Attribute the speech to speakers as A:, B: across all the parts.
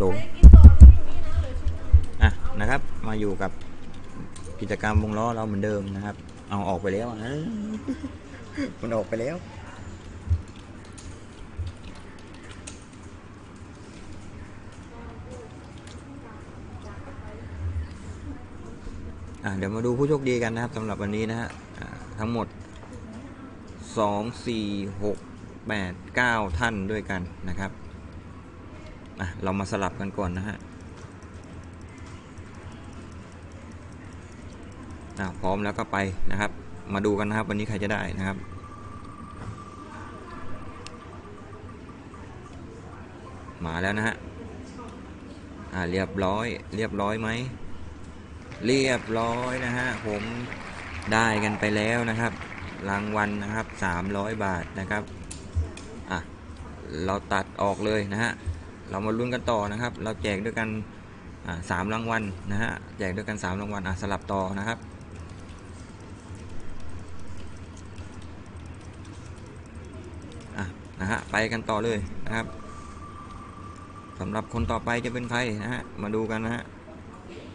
A: หลอะนะครับ มาอยู่กับกิจกรรมวงล้อเราเหมือนเดิมนะครับ เอาออกไปแล้วอะมันออกไปแล้ว อะเดี๋ยวมาดูผู้โชคดีกันนะครับสำหรับวันนี้นะฮะทั้งหมด 2 4 6 8 9 ท่านด้วยกันนะครับ อะเรามาสลับกันก่อนนะฮะอะพร้อมแล้วก็ไปนะครับ มาดูกันนะครับ วันนี้ใครจะได้นะครับมาแล้วนะฮะ อ่าเรียบร้อย เรียบร้อยไหม เรียบร้อยนะฮะ ผมได้กันไปแล้วนะครับ รางวัลนะครับ 300 บาทนะครับ อะ เราตัดออกเลยนะฮะ เรามาลุ้นกันต่อนะครับ เราแจกด้วยกันสามรางวัลนะฮะแจกด้วยกัน 3 รางวัลสลับต่อนะครับะนะฮะไปกันต่อเลยนะครับสำหรับคนต่อไปจะเป็นใครนะฮะมาดูกันนะฮะ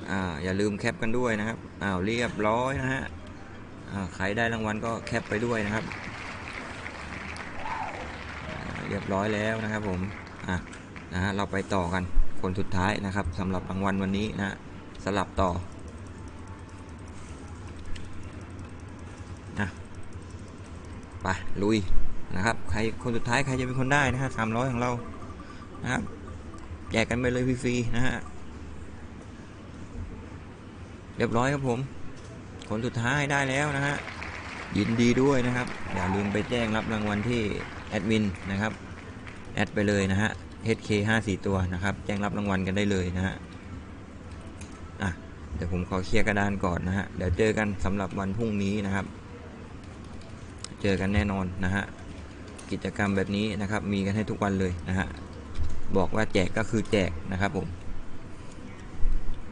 A: อ่าอย่าลืมแคปกันด้วยนะครับอ้าวเรียบร้อยนะฮะอ่าใครได้รางวัลก็แคปไปด้วยนะครับ เรียบร้อยแล้วนะครับผมอะ นะฮะเราไปต่อกันคนสุดท้ายนะครับสำหรับรางวัลวันนี้นะสลับต่อนะไปลุยนะครับใครคนสุดท้ายใครจะเป็นคนได้นะฮะสามร้อยของเรานะครับแจกกันไปเลยฟรีๆนะฮะเรียบร้อยครับผม คนสุดท้ายได้แล้วนะฮะยินดีด้วยนะครับ อย่าลืมไปแจ้งรับรางวัลที่แอดมินนะครับ แอดไปเลยนะฮะ HK 5 4ตัวนะครับ แจ้งรับรางวัลกันได้เลยนะฮะอะเดี๋ยวผมขอเคลียร์กระดานก่อนนะฮะ เดี๋ยวเจอกันสำหรับวันพรุ่งนี้นะครับ เจอกันแน่นอนนะฮะ กิจกรรมแบบนี้นะครับ มีกันให้ทุกวันเลยนะฮะ บอกว่าแจกก็คือแจกนะครับผม